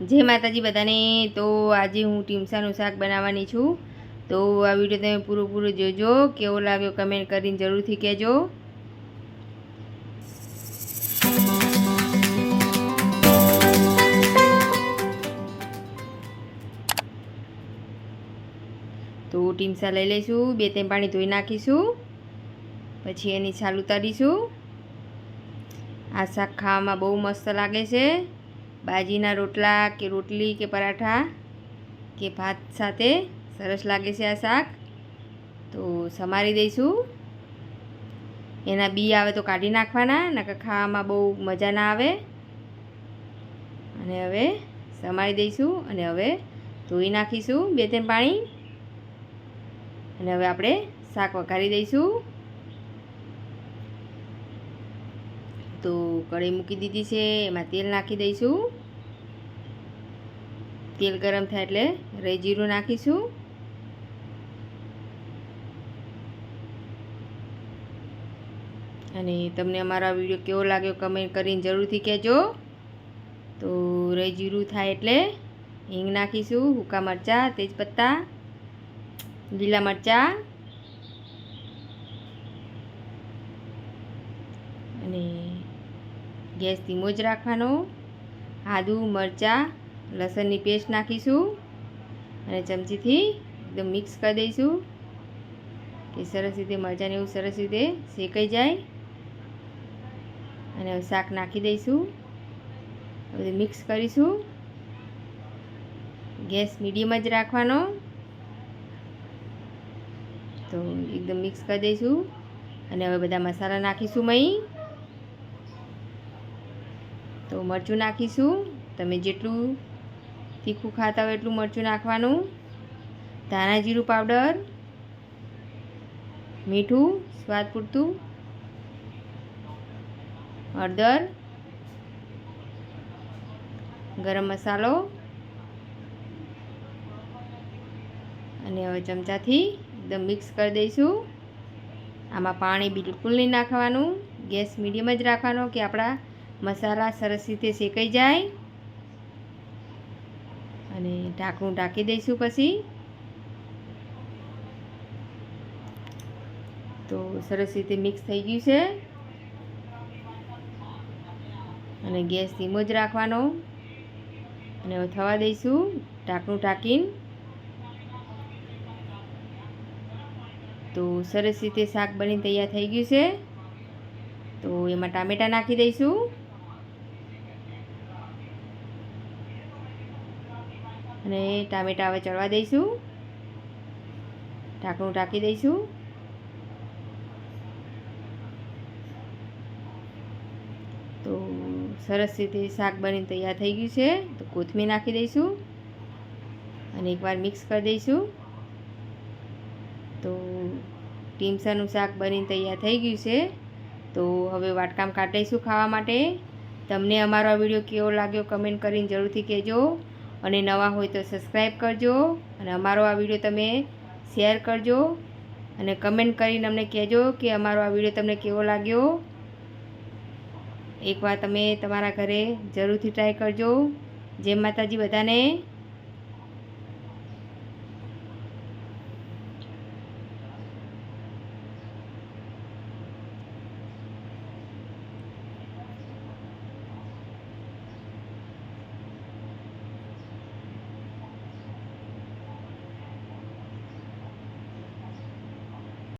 જય માતાજી બધાને. તો આજે હું ટીમસાનું શાક બનાવવાની છું. તો આ વીડિયો તમે પૂરો જોજો, કેવો લાગ્યો કમેન્ટ કરીને જરૂરથી કહેજો. તો ટીમસા લઈ લઈશું, બે ત્રણ પાણી ધોઈ નાખીશું, પછી એની છાલ ઉતારીશું. આ શાક ખાવામાં બહુ મસ્ત લાગે છે. બાજીના રોટલા કે રોટલી કે પરાઠા કે ભાત સાથે સરસ લાગે છે આ શાક. તો સમારી દઈશું. એના બી આવે તો કાઢી નાખવાના, નકર ખાવામાં બહુ મજા ના આવે. અને હવે સમારી દઈશું અને હવે ધોઈ નાખીશું બે ત્રણ પાણી. અને હવે આપણે શાક વઘારી દઈશું. તો કઢાઈ મૂકી દીધી છે. એમાં તેલ નાખી દઈશું. તેલ ગરમ થાય એટલે રહી જીરું નાખીશું. અને તમને અમારો વીડિયો કેવો લાગ્યો કમેન્ટ કરીને જરૂરથી કહેજો. તો રહી જીરું થાય એટલે હિંગ નાખીશું, હુકા મરચાં, તેજપત્તા, લીલા મરચાં. અને ગેસ ધીમો જ રાખવાનો, આદુ, મરચાં, લસણની પેસ્ટ નાખીશું અને ચમચીથી એકદમ મિક્સ કરી દઈશું. કે સરસ રીતે મરચાંને એવું સરસ રીતે શેકાઈ જાય. અને શાક નાખી દઈશું. બધું મિક્સ કરીશું. ગેસ મીડિયમ જ રાખવાનો. તો એકદમ મિક્સ કરી દઈશું. અને હવે બધા મસાલા નાખીશું મહી. તો મરચું નાખીશું. તમે જેટલું તીખું ખાતા હોય એટલું મરચું નાખવાનું. ધાણા જીરું પાવડર. મીઠું, સ્વાદ પૂરતું. હળદર. ગરમ મસાલો. અને હવે ચમચાથી એકદમ મિક્સ કરી દઈશું. આમાં પાણી બિલકુલ નહીં નાખવાનું. ગેસ મીડિયમ જ રાખવાનો કે આપણા મસાલા સરસ રીતે શેકાઈ જાય. અને ઢાંકણું ઢાંકી દઈશું પછી. તો સરસ રીતે મિક્સ થઈ ગયું છે. અને ગેસ ધીમો જ રાખવાનો. અને થવા દઈશું ઢાંકણું ઢાંકીને. તો સરસ રીતે શાક બની તૈયાર થઈ ગયું છે. તો એમાં ટામેટાં નાખી દઈશું. અને ટામેટાં હવે ચડવા દઈશું. ઢાંકણું ઢાંકી દઈશું. તો સરસ રીતે શાક બની તૈયાર થઈ ગયું છે. તો કોથમીર નાખી દઈશું અને એકવાર મિક્સ કરી દઈશું. તો ટીમસાનું શાક બની તૈયાર થઈ ગયું છે. તો હવે વાટકામ કાઢીશું ખાવા માટે. તમને અમારો વીડિયો કેવો લાગ્યો કમેન્ટ કરીને જરૂરથી કહેજો. અને નવા હોય તો સબસ્ક્રાઈબ કરજો. અને અમારો આ વીડિયો તમે શેર કરજો. અને કમેન્ટ કરીને અમને કહેજો કે અમારો આ વીડિયો તમને કેવો લાગ્યો. એકવાર તમે તમારા ઘરે જરૂરથી ટ્રાય કરજો. જય માતાજી બધાને.